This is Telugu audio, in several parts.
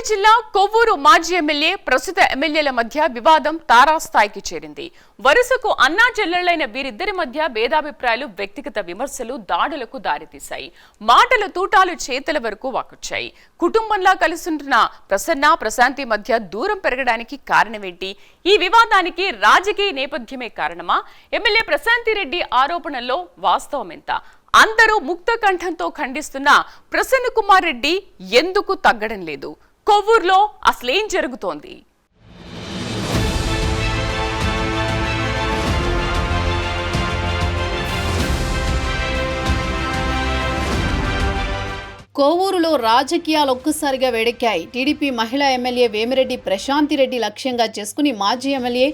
నెల్లూరు జిల్లా కొవ్వూరు మాజీ ఎమ్మెల్యే ప్రస్తుత ఎమ్మెల్యేల మధ్య వివాదం తారాస్థాయికి చేరింది. వరుసకు అన్నా చెల్లెళ్ళైన వీరిద్దరి మధ్య భేదాభిప్రాయాలు వ్యక్తిగత విమర్శలు దాడులకు దారితీశాయి. మాటల తూటాలు చేతుల వరకు వాకొచ్చాయి. కుటుంబంలా కలుసుంటున్న ప్రసన్న ప్రశాంతి మధ్య దూరం పెరగడానికి కారణమేంటి? ఈ వివాదానికి రాజకీయ నేపథ్యమే కారణమా? ఎమ్మెల్యే ప్రశాంతి రెడ్డి ఆరోపణల్లో వాస్తవం ఎంత అందరూ ముక్త కంఠంతో ఖండిస్తున్న ప్రసన్న కుమార్ రెడ్డి ఎందుకు తగ్గడం లేదు? కొవ్వూరులో అసలేం జరుగుతోంది? కోవూరులో రాజకీయాలు ఒక్కసారిగా వేడెక్కాయి. టీడీపీ మహిళా ఎమ్మెల్యే వేమిరెడ్డి ప్రశాంతిరెడ్డి లక్ష్యంగా చేసుకుని మాజీ ఎమ్మెల్యే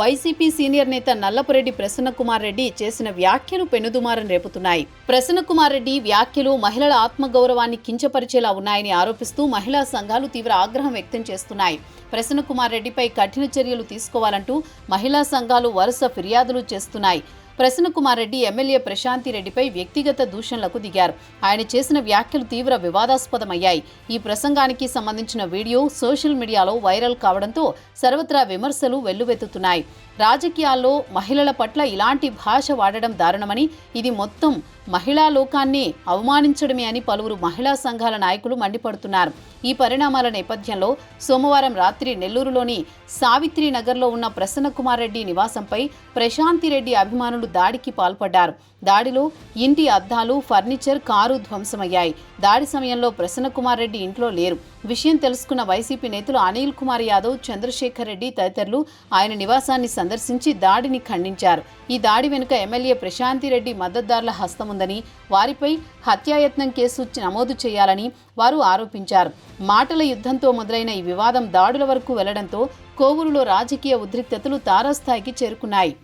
వైసీపీ సీనియర్ నేత నల్లపురెడ్డి ప్రసన్నకుమార్ రెడ్డి చేసిన వ్యాఖ్యలు పెనుదుమారం రేపుతున్నాయి. ప్రసన్నకుమార్ రెడ్డి వ్యాఖ్యలు మహిళల ఆత్మగౌరవాన్ని కించపరిచేలా ఉన్నాయని ఆరోపిస్తూ మహిళా సంఘాలు తీవ్ర ఆగ్రహం వ్యక్తం చేస్తున్నాయి. ప్రసన్నకుమార్ రెడ్డిపై కఠిన చర్యలు తీసుకోవాలంటూ మహిళా సంఘాలు వరుస ఫిర్యాదులు చేస్తున్నాయి. ప్రసన్నకుమార్ రెడ్డి ఎమ్మెల్యే ప్రశాంతి రెడ్డిపై వ్యక్తిగత దూషణలకు దిగారు. ఆయన చేసిన వ్యాఖ్యలు తీవ్ర వివాదాస్పదమయ్యాయి. ఈ ప్రసంగానికి సంబంధించిన వీడియో సోషల్ మీడియాలో వైరల్ కావడంతో సర్వత్రా విమర్శలు వెల్లువెత్తుతున్నాయి. రాజకీయాల్లో మహిళల పట్ల ఇలాంటి భాష వాడడం దారుణమని ఇది మొత్తం మహిళా లోకాన్ని అవమానించడమే అని పలువురు మహిళా సంఘాల నాయకులు మండిపడుతున్నారు. ఈ పరిణామాల నేపథ్యంలో సోమవారం రాత్రి నెల్లూరులోని సావిత్రి నగర్లో ఉన్న ప్రసన్నకుమార్ రెడ్డి నివాసంపై ప్రశాంతి రెడ్డి అభిమానులు దాడికి పాల్పడ్డారు. దాడిలో ఇంటి అద్దాలు ఫర్నిచర్ కారు ధ్వంసమయ్యాయి. దాడి సమయంలో ప్రసన్నకుమార్ రెడ్డి ఇంట్లో లేరు. విషయం తెలుసుకున్న వైసీపీ నేతలు అనిల్ కుమార్ యాదవ్ చంద్రశేఖర్ రెడ్డి తదితరులు ఆయన నివాసాన్ని సందర్శించి దాడిని ఖండించారు. ఈ దాడి వెనుక ఎమ్మెల్యే ప్రశాంతి రెడ్డి మద్దతుదారుల హస్తముందని వారిపై హత్యాయత్నం కేసు నమోదు చేయాలని వారు ఆరోపించారు. మాటల యుద్ధంతో మొదలైన ఈ వివాదం దాడుల వరకు వెళ్ళడంతో కోవూరులో రాజకీయ ఉద్రిక్తతలు తారాస్థాయికి చేరుకున్నాయి.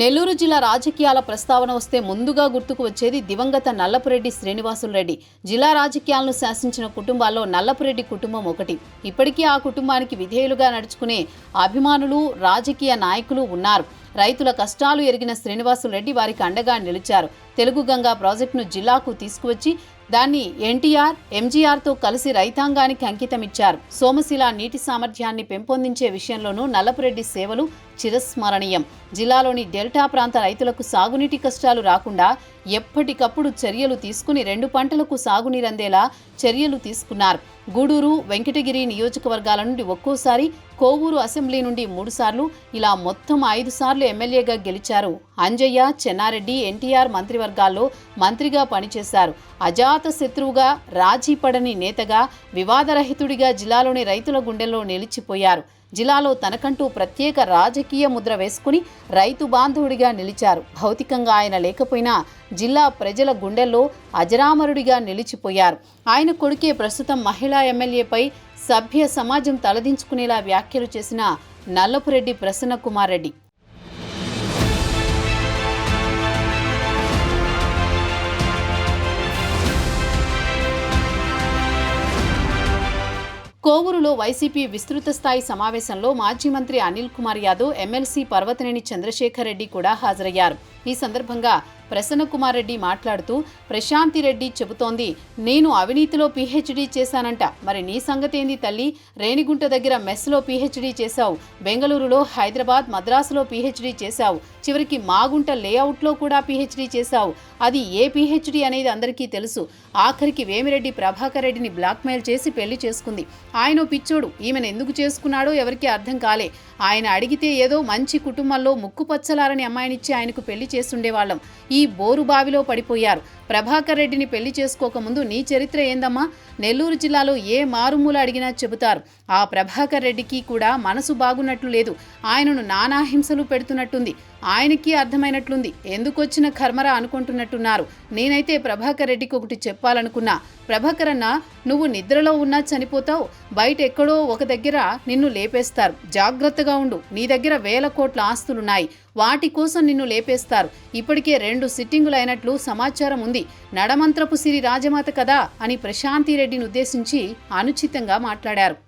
నెల్లూరు జిల్లా రాజకీయాల ప్రస్తావన వస్తే ముందుగా గుర్తుకు వచ్చేది దివంగత నల్లపురెడ్డి శ్రీనివాసులు రెడ్డి. జిల్లా రాజకీయాలను శాసించిన కుటుంబాల్లో నల్లపురెడ్డి కుటుంబం ఒకటి. ఇప్పటికీ ఆ కుటుంబానికి విధేయులుగా నడుచుకునే అభిమానులు రాజకీయ నాయకులు ఉన్నారు. రైతుల కష్టాలు ఎరిగిన శ్రీనివాసులు రెడ్డి వారికి అండగా నిలిచారు. తెలుగు గంగా ప్రాజెక్టును జిల్లాకు తీసుకువచ్చి దాన్ని ఎన్టీఆర్ ఎంజీఆర్తో కలిసి రైతాంగానికి అంకితమిచ్చారు. సోమశిల నీటి సామర్థ్యాన్ని పెంపొందించే విషయంలోనూ నల్లపురెడ్డి సేవలు చిరస్మరణీయం. జిల్లాలోని డెల్టా ప్రాంత రైతులకు సాగునీటి కష్టాలు రాకుండా ఎప్పటికప్పుడు చర్యలు తీసుకుని రెండు పంటలకు సాగునీరందేలా చర్యలు తీసుకున్నారు. గూడూరు వెంకటగిరి నియోజకవర్గాల నుండి ఒక్కోసారి కోవూరు అసెంబ్లీ నుండి మూడుసార్లు ఇలా మొత్తం ఐదు సార్లు ఎమ్మెల్యేగా గెలిచారు. అంజయ్య చెన్నారెడ్డి ఎన్టీఆర్ మంత్రివర్గాల్లో మంత్రిగా పనిచేశారు. అజాత శత్రువుగా రాజీ పడని నేతగా వివాదరహితుడిగా జిల్లాలోని రైతుల గుండెల్లో నిలిచిపోయారు. జిల్లాలో తనకంటూ ప్రత్యేక రాజకీయ ముద్ర వేసుకుని రైతు బాంధవుడిగా నిలిచారు. భౌతికంగా ఆయన లేకపోయినా జిల్లా ప్రజల గుండెల్లో అజరామరుడిగా నిలిచిపోయారు. ఆయన కొడుకే ప్రస్తుతం మహిళా ఎమ్మెల్యేపై సభ్య సమాజం తలదించుకునేలా వ్యాఖ్యలు చేసిన నల్లపురెడ్డి ప్రసన్న కుమార్ రెడ్డి. కోవూరులో వైసీపీ విస్తృత స్థాయి సమావేశంలో మాజీ మంత్రి అనిల్ కుమార్ యాదవ్ ఎమ్మెల్సీ పర్వతనేని చంద్రశేఖర్ రెడ్డి కూడా హాజరయ్యారు. ఈ సందర్భంగా ప్రసన్న కుమార్ రెడ్డి మాట్లాడుతూ ప్రశాంతి రెడ్డి చెబుతోంది నేను అవినీతిలో పీహెచ్డీ చేశానంట. మరి నీ సంగతేంది తల్లి? రేణిగుంట దగ్గర మెస్లో పీహెచ్డీ చేశావు. బెంగళూరులో హైదరాబాద్ మద్రాసులో పీహెచ్డీ చేశావు. చివరికి మాగుంట లేఅవుట్లో కూడా పీహెచ్డీ చేశావు. అది ఏ పీహెచ్డీ అనేది అందరికీ తెలుసు. ఆఖరికి వేమిరెడ్డి ప్రభాకర్ రెడ్డిని బ్లాక్మెయిల్ చేసి పెళ్ళి చేసుకుంది. ఆయన పిచ్చోడు. ఈమెను ఎందుకు చేసుకున్నాడో ఎవరికీ అర్థం కాలే. ఆయన అడిగితే ఏదో మంచి కుటుంబంలో ముక్కు పచ్చలారని అమ్మాయినిచ్చి ఆయనకు పెళ్ళి చేస్తుండేవాళ్ళం. ఈ బోరు బావిలో పడిపోయారు. ప్రభాకర్ రెడ్డిని పెళ్ళి చేసుకోకముందు నీ చరిత్ర ఏందమ్మా? నెల్లూరు జిల్లాలో ఏ మారుమూల అడిగినా చెబుతారు. ఆ ప్రభాకర్ రెడ్డికి కూడా మనసు బాగున్నట్లు లేదు. ఆయనను నానా హింసలు పెడుతున్నట్టుంది. ఆయనకి అర్థమైనట్లుంది. ఎందుకొచ్చిన కర్మరా అనుకుంటున్నట్టున్నారు. నేనైతే ప్రభాకర్ రెడ్డికి ఒకటి చెప్పాలనుకున్నా. ప్రభాకర్ అన్న నువ్వు నిద్రలో ఉన్నా చనిపోతావు. బయట ఎక్కడో ఒక దగ్గర నిన్ను లేపేస్తారు. జాగ్రత్తగా ఉండు. నీ దగ్గర వేల కోట్ల ఆస్తులున్నాయి. వాటి కోసం నిన్ను లేపేస్తారు. ఇప్పటికే రెండు సిట్టింగులు అయినట్లు సమాచారం ఉంది. నడమంత్రపు సిరి రాజమాత కదా అని ప్రశాంతి రెడ్డిని ఉద్దేశించి అనుచితంగా మాట్లాడారు.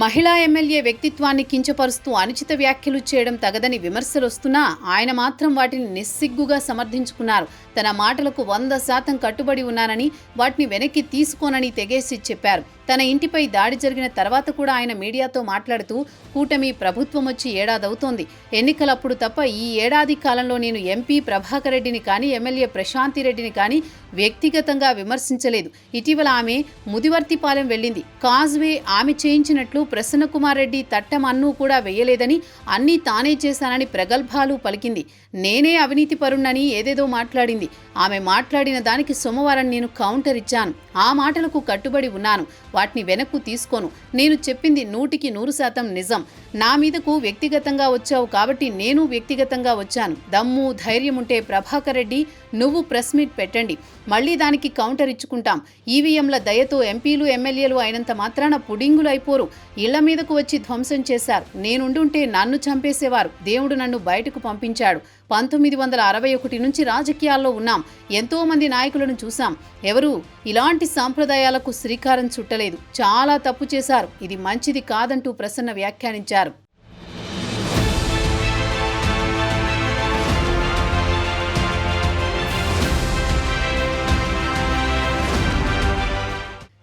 మహిళా ఎమ్మెల్యే వ్యక్తిత్వాన్ని కించపరుస్తూ అనుచిత వ్యాఖ్యలు చేయడం తగదని విమర్శలు వస్తున్నా ఆయన మాత్రం వాటిని నిస్సిగ్గుగా సమర్థించుకున్నారు. తన మాటలకు వంద శాతం కట్టుబడి ఉన్నానని వాటిని వెనక్కి తీసుకోనని తెగేసి చెప్పారు. తన ఇంటిపై దాడి జరిగిన తర్వాత కూడా ఆయన మీడియాతో మాట్లాడుతూ కూటమి ప్రభుత్వం వచ్చి ఏడాదవుతోంది. ఎన్నికలప్పుడు తప్ప ఈ ఏడాది కాలంలో నేను ఎంపీ ప్రభాకర్ రెడ్డిని కానీ ఎమ్మెల్యే ప్రశాంతి రెడ్డిని కానీ వ్యక్తిగతంగా విమర్శించలేదు. ఇటీవల ఆమె ముదివర్తిపాలెం వెళ్ళింది. కాజ్వే ఆమె చేయించినట్లు ప్రసన్నకుమార్ రెడ్డి తట్టమన్ను కూడా వేయలేదని అన్నీ తానే చేశానని ప్రగల్భాలు పలికింది. నేనే అవినీతి పరుణ్ణని ఏదేదో మాట్లాడింది. ఆమె మాట్లాడిన దానికి సోమవారం నేను కౌంటర్ ఇచ్చాను. ఆ మాటలకు కట్టుబడి ఉన్నాను. వాటిని వెనక్కు తీసుకోను. నేను చెప్పింది నూటికి నూరు శాతం నిజం. నా మీదకు వ్యక్తిగతంగా వచ్చావు కాబట్టి నేను వ్యక్తిగతంగా వచ్చాను. దమ్ము ధైర్యం ఉంటే ప్రభాకర్ రెడ్డి నువ్వు ప్రెస్ మీట్ పెట్టండి. మళ్ళీ దానికి కౌంటర్ ఇచ్చుకుంటాం. ఈవీఎంల దయతో ఎంపీలు ఎమ్మెల్యేలు అయినంత మాత్రాన పుడింగులు అయిపోరు. ఇళ్ళ మీదకు వచ్చి ధ్వంసం చేశారు. నేనుండుంటే నన్ను చంపేసేవారు. దేవుడు నన్ను బయటకు పంపించాడు. పంతొమ్మిది వందల అరవై ఒకటి నుంచి రాజకీయాల్లో ఉన్నాం. ఎంతో మంది నాయకులను చూసాం ఎవరు ఇలాంటి సాంప్రదాయాలకు శ్రీకారం చుట్టలేదు. చాలా తప్పు చేశారు. ఇది మంచిది కాదంటూ ప్రసన్న వ్యాఖ్యానించారు.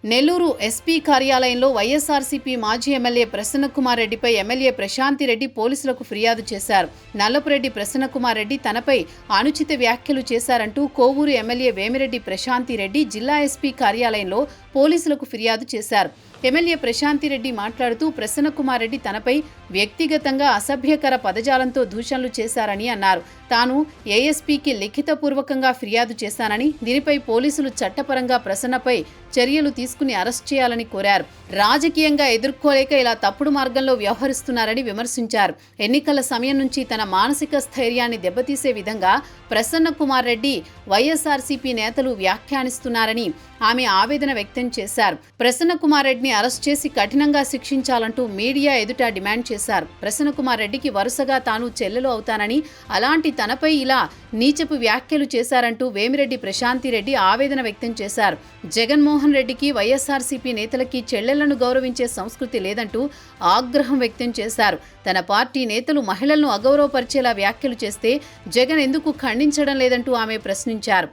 నెల్లూరు ఎస్పీ కార్యాలయంలో వైఎస్ఆర్సీపీ మాజీ ఎమ్మెల్యే ప్రసన్నకుమార్ రెడ్డిపై ఎమ్మెల్యే ప్రశాంతి రెడ్డి పోలీసులకు ఫిర్యాదు చేశారు. నల్లపురెడ్డి ప్రసన్నకుమార్ రెడ్డి తనపై అనుచిత వ్యాఖ్యలు చేశారంటూ కోవూరు ఎమ్మెల్యే వేమిరెడ్డి ప్రశాంతి రెడ్డి జిల్లా ఎస్పీ కార్యాలయంలో పోలీసులకు ఫిర్యాదు చేశారు. ఎమ్మెల్యే ప్రశాంతి రెడ్డి మాట్లాడుతూ ప్రసన్నకుమార్ రెడ్డి తనపై వ్యక్తిగతంగా అసభ్యకర పదజాలంతో దూషణలు చేశారని అన్నారు. తాను ఏఎస్పీకి లిఖితపూర్వకంగా ఫిర్యాదు చేశానని దీనిపై పోలీసులు చట్టపరంగా ప్రసన్నపై చర్యలు తీసుకుని అరెస్ట్ చేయాలని కోరారు. రాజకీయంగా ఎదుర్కోలేక ఇలా తప్పుడు మార్గంలో వ్యవహరిస్తున్నారని విమర్శించారు. ఎన్నికల సమయం నుంచి తన మానసిక స్థైర్యాన్ని దెబ్బతీసే విధంగా ప్రసన్న కుమార్ రెడ్డి వైఎస్ఆర్సీపీ నేతలు వ్యాఖ్యానిస్తున్నారని ఆమె ఆవేదన వ్యక్తం చేశారు. ప్రసన్న కుమార్ రెడ్డిని అరెస్ట్ చేసి కఠినంగా శిక్షించాలంటూ మీడియా ఎదుట డిమాండ్ చేశారు. ప్రసన్న కుమార్ రెడ్డికి వరుసగా తాను చెల్లెలు అవుతానని అలాంటి తనపై ఇలా నీచపు వ్యాఖ్యలు చేశారంటూ వేమిరెడ్డి ప్రశాంతి రెడ్డి ఆవేదన వ్యక్తం చేశారు. జగన్మోహన్ రెడ్డికి వైఎస్ఆర్సీపీ నేతలకి చెల్లెళ్ళను గౌరవించే సంస్కృతి లేదంటూ ఆగ్రహం వ్యక్తం చేశారు. తన పార్టీ నేతలు మహిళలను అగౌరవపరిచేలా వ్యాఖ్యలు చేస్తే జగన్ ఎందుకు ఖండించడం లేదంటూ ఆమె ప్రశ్నించారు.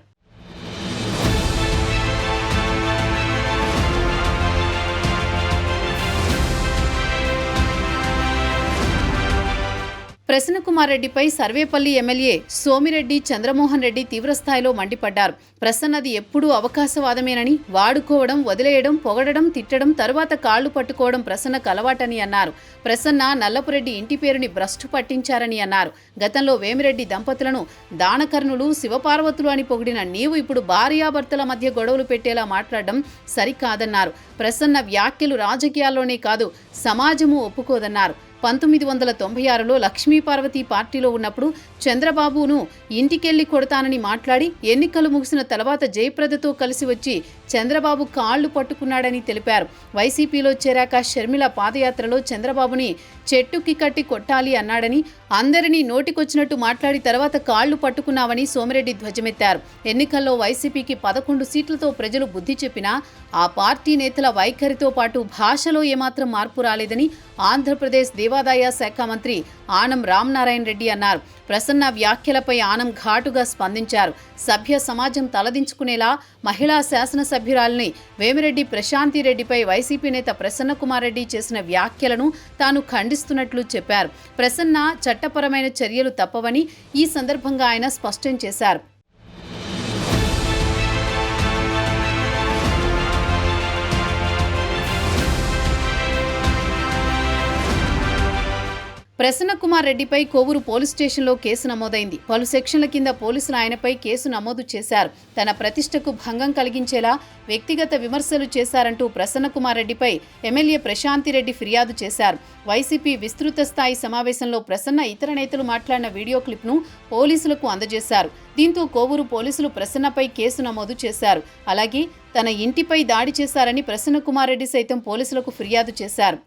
ప్రసన్నకుమార్ రెడ్డిపై సర్వేపల్లి ఎమ్మెల్యే సోమిరెడ్డి చంద్రమోహన్ రెడ్డి తీవ్రస్థాయిలో మండిపడ్డారు. ప్రసన్నది ఎప్పుడూ అవకాశవాదమేనని వాడుకోవడం వదిలేయడం పొగడడం తిట్టడం తరువాత కాళ్ళు పట్టుకోవడం ప్రసన్నకు అలవాటని అన్నారు. ప్రసన్న నల్లపురెడ్డి ఇంటి పేరుని భ్రష్టు పట్టించారని అన్నారు. గతంలో వేమిరెడ్డి దంపతులను దానకర్ణులు శివపార్వతులు అని పొగిడిన నీవు ఇప్పుడు భార్యాభర్తల మధ్య గొడవలు పెట్టేలా మాట్లాడడం సరికాదన్నారు. ప్రసన్న వ్యాఖ్యలు రాజకీయాల్లోనే కాదు సమాజము ఒప్పుకోదన్నారు. పంతొమ్మిది వందల తొంభై ఆరులో లక్ష్మీపార్వతి పార్టీలో ఉన్నప్పుడు చంద్రబాబును ఇంటికెళ్ళి కొడతానని మాట్లాడి ఎన్నికలు ముగిసిన తర్వాత జయప్రదతో కలిసి వచ్చి చంద్రబాబు కాళ్ళు పట్టుకున్నాడని తెలిపారు. వైసీపీలో చేరాక షర్మిల పాదయాత్రలో చంద్రబాబుని చెట్టుకి కట్టి కొట్టాలి అన్నాడని అందరినీ నోటికొచ్చినట్టు మాట్లాడి తర్వాత కాళ్ళు పట్టుకున్నావని సోమిరెడ్డి ధ్వజమెత్తారు. ఎన్నికల్లో వైసీపీకి పదకొండు సీట్లతో ప్రజలు బుద్ధి చెప్పినా ఆ పార్టీ నేతల వైఖరితో పాటు భాషలో ఏమాత్రం మార్పు రాలేదని ఆంధ్రప్రదేశ్ దేవాదాయ శాఖ మంత్రి ఆనం రామనారాయణ రెడ్డి అన్నారు. ప్రసన్న వ్యాఖ్యలపై ఆనం ఘాటుగా స్పందించారు. సభ్య సమాజం తలదించుకునేలా మహిళా శాసనసభ్యురాలిని వేమిరెడ్డి ప్రశాంతి రెడ్డిపై వైసీపీ నేత ప్రసన్న కుమార్ రెడ్డి చేసిన వ్యాఖ్యలను తాను ఖండిస్తున్నట్లు చెప్పారు. ప్రసన్న చట్టపరమైన చర్యలు తప్పవని ఈ సందర్భంగా ఆయన స్పష్టం చేశారు. ప్రసన్న కుమార్ రెడ్డిపై కోవూరు పోలీస్ స్టేషన్లో కేసు నమోదైంది. పలు సెక్షన్ల కింద పోలీసులు ఆయనపై కేసు నమోదు చేశారు. తన ప్రతిష్టకు భంగం కలిగించేలా వ్యక్తిగత విమర్శలు చేశారంటూ ప్రసన్న కుమార్ రెడ్డిపై ఎమ్మెల్యే ప్రశాంతి రెడ్డి ఫిర్యాదు చేశారు. వైసీపీ విస్తృత స్థాయి సమావేశంలో ప్రసన్న ఇతర నేతలు మాట్లాడిన వీడియో క్లిప్ను పోలీసులకు అందజేశారు. దీంతో కోవూరు పోలీసులు ప్రసన్నపై కేసు నమోదు చేశారు. అలాగే తన ఇంటిపై దాడి చేశారని ప్రసన్న కుమార్ రెడ్డి సైతం పోలీసులకు ఫిర్యాదు చేశారు.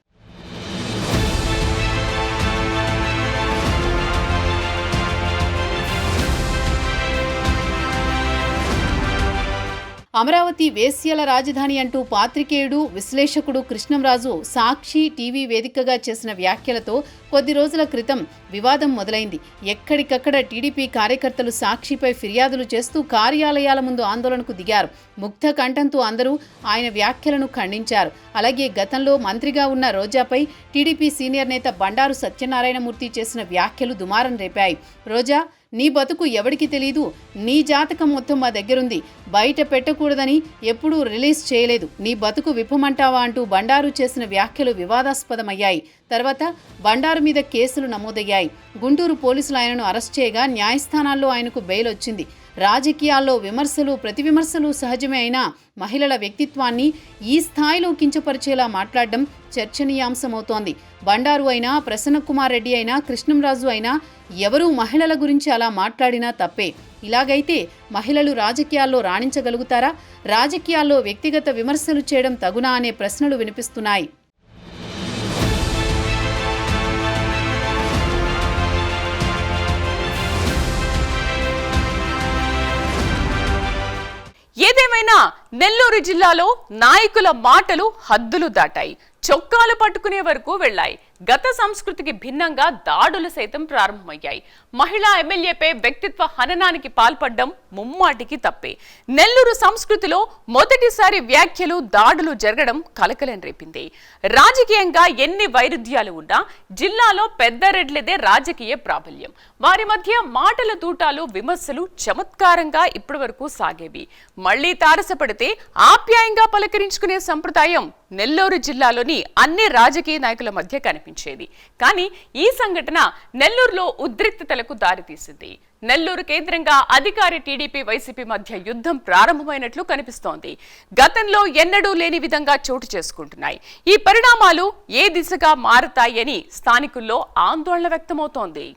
అమరావతి వేశ్యల రాజధాని అంటూ పాత్రికేయుడు విశ్లేషకుడు కృష్ణంరాజు సాక్షి టీవీ వేదికగా చేసిన వ్యాఖ్యలతో కొద్ది రోజుల క్రితం వివాదం మొదలైంది. ఎక్కడికక్కడ టీడీపీ కార్యకర్తలు సాక్షిపై ఫిర్యాదులు చేస్తూ కార్యాలయాల ముందు ఆందోళనకు దిగారు. ముగ్ధ కంఠంతో అందరూ ఆయన వ్యాఖ్యలను ఖండించారు. అలాగే గతంలో మంత్రిగా ఉన్న రోజాపై టీడీపీ సీనియర్ నేత బండారు సత్యనారాయణమూర్తి చేసిన వ్యాఖ్యలు దుమారం రేపాయి. రోజా నీ బతుకు ఎవడికి తెలీదు? నీ జాతకం మొత్తం మా దగ్గరుంది. బయట పెట్టకూడదని ఎప్పుడూ రిలీజ్ చేయలేదు. నీ బతుకు విప్పమంటావా అంటూ బండారు చేసిన వ్యాఖ్యలు వివాదాస్పదమయ్యాయి. తర్వాత బండారు మీద కేసులు నమోదయ్యాయి. గుంటూరు పోలీసులు ఆయనను అరెస్ట్ చేయగా న్యాయస్థానాల్లో ఆయనకు బెయిల్ వచ్చింది. రాజకీయాల్లో విమర్శలు ప్రతి విమర్శలు సహజమే అయినా మహిళల వ్యక్తిత్వాన్ని ఈ స్థాయిలో కించపరిచేలా మాట్లాడడం చర్చనీయాంశమవుతోంది. బండారు అయినా ప్రసన్నకుమార్ రెడ్డి అయినా కృష్ణంరాజు అయినా ఎవరూ మహిళల గురించి అలా మాట్లాడినా తప్పే. ఇలాగైతే మహిళలు రాజకీయాల్లో రాణించగలుగుతారా? రాజకీయాల్లో వ్యక్తిగత విమర్శలు చేయడం తగునా అనే ప్రశ్నలు వినిపిస్తున్నాయి. ఏదేమైనా నెల్లూరు జిల్లాలో నాయకుల మాటలు హద్దులు దాటాయి. చొక్కాలు పట్టుకునే వరకు వెళ్ళాయి. గత సంస్కృతికి భిన్నంగా దాడులు సైతం ప్రారంభమయ్యాయి. మహిళా ఎమ్మెల్యేపై వ్యక్తిత్వ హననానికి పాల్పడ్డం ముమ్మాటికి తప్పే. నెల్లూరు సంస్కృతిలో మొదటిసారి వ్యాఖ్యలు దాడులు జరగడం కలకలం రేపింది. రాజకీయంగా ఎన్ని వైరుధ్యాలు ఉన్నా జిల్లాలో పెద్దరెడ్లదే రాజకీయ ప్రాబల్యం. వారి మధ్య మాటల తూటాలు విమర్శలు చమత్కారంగా ఇప్పటి వరకు సాగేవి. మళ్ళీ తారసపడితే ఆప్యాయంగా పలకరించుకునే సంప్రదాయం నెల్లూరు జిల్లాలోని అన్ని రాజకీయ నాయకుల మధ్య కనిపించేది. కానీ ఈ సంఘటన నెల్లూరులో ఉద్రిక్తతలకు దారితీసింది. నెల్లూరు కేంద్రంగా అధికారి టీడీపీ వైసీపీ మధ్య యుద్ధం ప్రారంభమైనట్లు కనిపిస్తోంది. గతంలో ఎన్నడూ లేని విధంగా చోటు చేసుకుంటున్నాయి. ఈ పరిణామాలు ఏ దిశగా మారతాయని స్థానికుల్లో ఆందోళన వ్యక్తమవుతోంది.